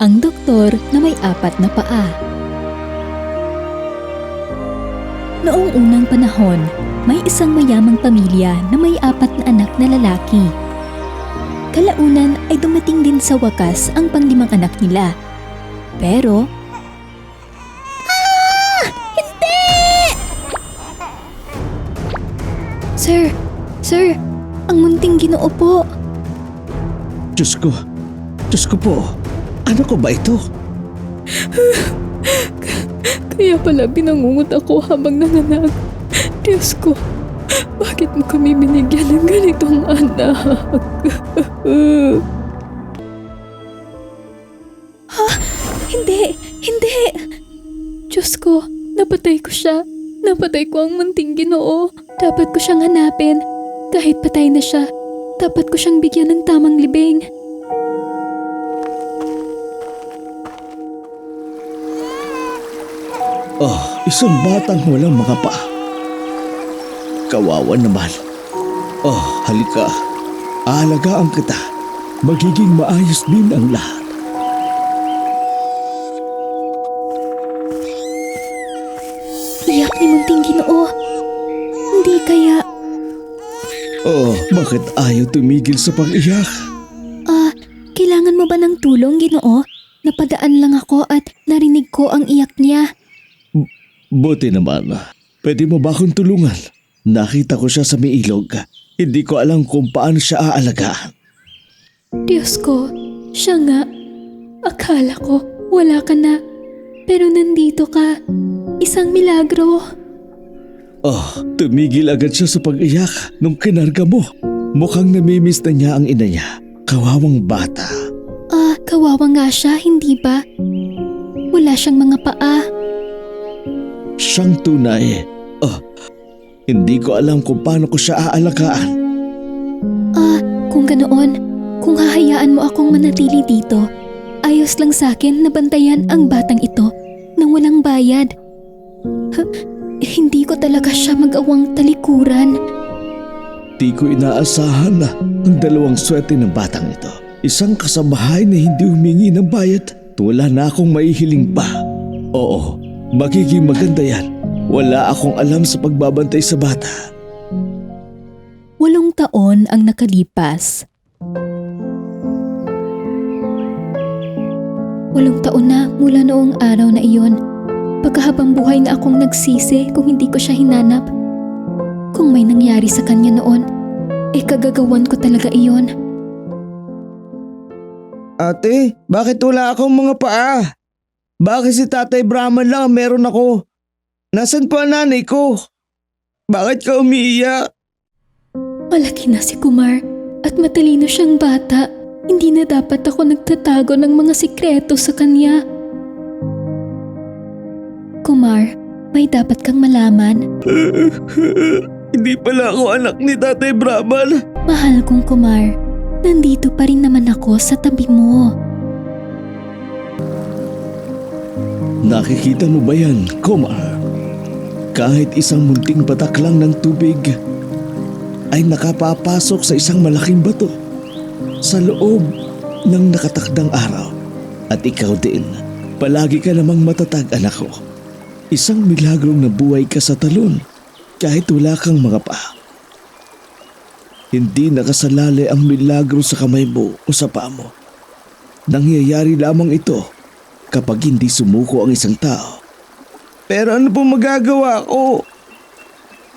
ang doktor na may apat na paa. Noong unang panahon, may isang mayamang pamilya na may apat na anak na lalaki. Kalaunan ay dumating din sa wakas ang panglimang anak nila. Pero... Ah! Hindi! Sir, sir, ang munting ginoo po. Diyos ko, Diyos ko po, ano ko ba ito? Kaya pala binangungot ako habang nananag. Diyos ko, bakit mo kami binigyan ng ganitong anak? Hindi, hindi! Diyos ko, napatay ko siya. Napatay ko ang munting ginoo. Dapat ko siyang hanapin. Kahit patay na siya, dapat ko siyang bigyan ng tamang libing. Oh, isang batang walang mga paa. Kawawa naman. Oh, halika. Aalagaan kita. Magiging maayos din ang lahat. Iyak ni munting ginoo. Hindi kaya, Oh, bakit ayaw tumigil sa pag-iyak? ah, kailangan mo ba ng tulong ginoo? Napadaan lang ako at narinig ko ang iyak niya. Buti naman. Pwede mo ba akong tulungan? Nakita ko siya sa may ilog. Hindi ko alam kung paano siya aalagaan. Diyos ko, siya nga. Akala ko, wala ka na. Pero nandito ka. Isang milagro. Oh, tumigil agad siya sa pag-iyak nung kinarga mo. Mukhang namimiss na niya ang ina niya. Kawawang bata. Ah, kawawa nga siya, hindi ba? Wala siyang mga paa. Siyang tunay. Oh, hindi ko alam kung paano ko siya aalagaan. Ah, kung ganoon, kung hahayaan mo akong manatili dito, ayos lang sa akin na bantayan ang batang ito nang walang bayad. Ha, hindi ko talaga siya mag-awang talikuran. Di ko inaasahan na ang dalawang swerte ng batang ito. Isang kasabahay na hindi humingi ng bayad. Wala na akong maihiling pa. Oo, magiging maganda yan. Wala akong alam sa pagbabantay sa bata. Walong taon ang nakalipas. Walong taon na mula noong araw na iyon. Pagkahabang buhay na akong nagsisi kung hindi ko siya hinanap. Kung may nangyari sa kanya noon, eh kagagawan ko talaga iyon. Ate, bakit wala akong mga paa? Bakit si Tatay Brahman lang ang meron ako? Nasaan pa ang nanay ko? Bakit ka umiiyak? Malaki na si Kumar at matalino siyang bata. Hindi na dapat ako nagtatago ng mga sikreto sa kanya. Kumar, may dapat kang malaman. Hindi pala ako anak ni Tatay Brahman. Mahal kong Kumar, nandito pa rin naman ako sa tabi mo. Nakikita mo ba yan, Komar? Kahit isang munting batak lang ng tubig ay nakapapasok sa isang malaking bato sa loob ng nakatakdang araw. At ikaw din, palagi ka namang matatag anak ko. Isang milagrong nabuhay ka sa talon kahit wala kang mga paa. Hindi nakasalali ang milagro sa kamay mo o sa paa mo. Nangyayari lamang ito kapag hindi sumuko ang isang tao. Pero ano po magagawa ko?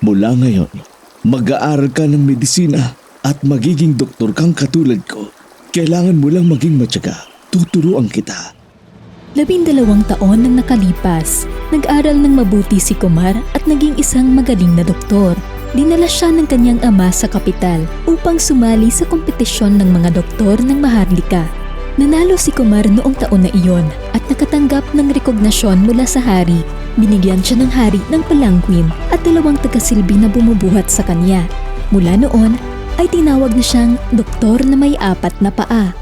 Mula ngayon, mag-aaral ka ng medisina at magiging doktor kang katulad ko. Kailangan mo lang maging matyaga. Tuturuan kita. Labindalawang taon nang nakalipas, nag-aral ng mabuti si Kumar at naging isang magaling na doktor. Dinala siya ng kanyang ama sa kapital upang sumali sa kompetisyon ng mga doktor ng Maharlika. Nanalo si Kumar noong taon na iyon at nakatanggap ng rekognasyon mula sa hari. Binigyan siya ng hari ng palangkwin at dalawang tagasilbi na bumubuhat sa kanya. Mula noon ay tinawag na siyang doktor na may apat na paa.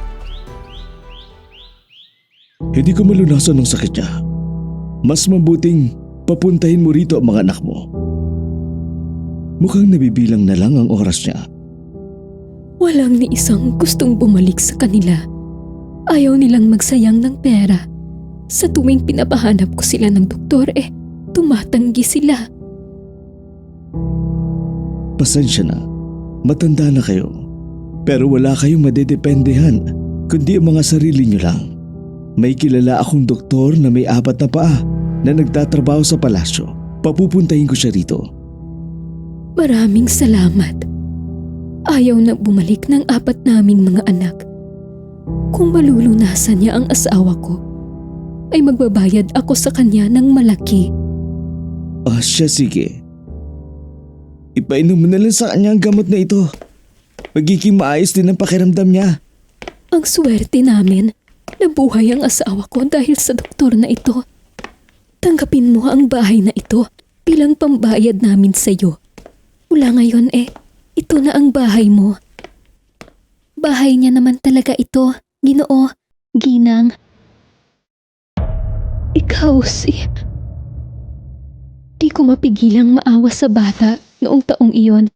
Hindi ko malunasan ng sakit niya. Mas mabuting papuntahin mo rito ang mga anak mo. Mukhang nabibilang na lang ang oras niya. Walang ni isang gustong bumalik sa kanila. Ayaw nilang magsayang ng pera. Sa tuwing pinapahanap ko sila ng doktor eh, tumatanggi sila. Pasensya na. Matanda na kayo. Pero wala kayong madedependehan, kundi ang mga sarili nyo lang. May kilala akong doktor na may apat na paa na nagtatrabaho sa palasyo. Papupuntahin ko siya rito. Maraming salamat. Ayaw na bumalik ng apat naming mga anak. Kung malulunasan niya ang asawa ko, ay magbabayad ako sa kanya ng malaki. Ah, siya sige. Ipainom mo na lang sa kanya ang gamot na ito. Magiging maayos din ang pakiramdam niya. Ang swerte namin, nabuhay ang asawa ko dahil sa doktor na ito. Tanggapin mo ang bahay na ito bilang pambayad namin sa iyo. Mula ngayon eh, ito na ang bahay mo. Bahay niya naman talaga ito, ginoo, ginang. Ikaw si... Di ko mapigilang maawa sa bata noong taong iyon.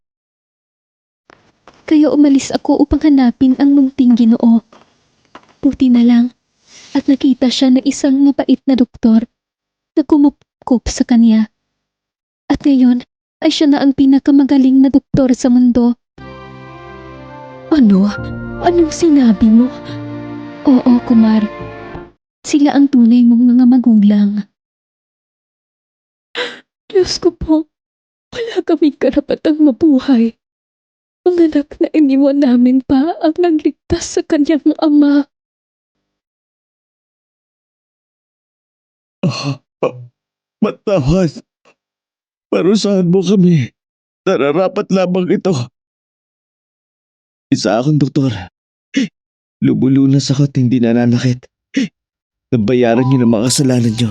Kaya umalis ako upang hanapin ang munting ginoo. Buti na lang at nakita siya ng isang mapait na doktor na kumupkop sa kanya. At ngayon ay siya na ang pinakamagaling na doktor sa mundo. Ano? Anong sinabi mo? Oo, Kumar. Sila ang tunay mong mga magulang. Diyos ko po, wala kaming karapatang mabuhay. Ang anak na iniwan namin pa ang nagligtas sa kanyang ama. Ah, ah, matawad. Parusahan mo kami. Nararapat lamang ito. Isa akong doktor. Lumulunas ako at hindi nananakit. Nabayaran niyo ng mga kasalanan niyo.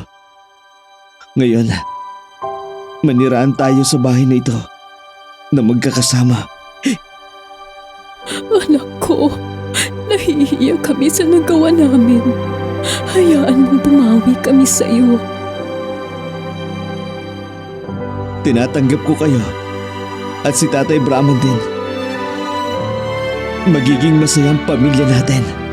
Ngayon, maniraan tayo sa bahay na ito na magkakasama. Anak ko, nahihiya kami sa nagawa namin. Hayaan mong bumawi kami sa iyo. Tinatanggap ko kayo at si Tatay Brahman din. Magiging masayang pamilya natin.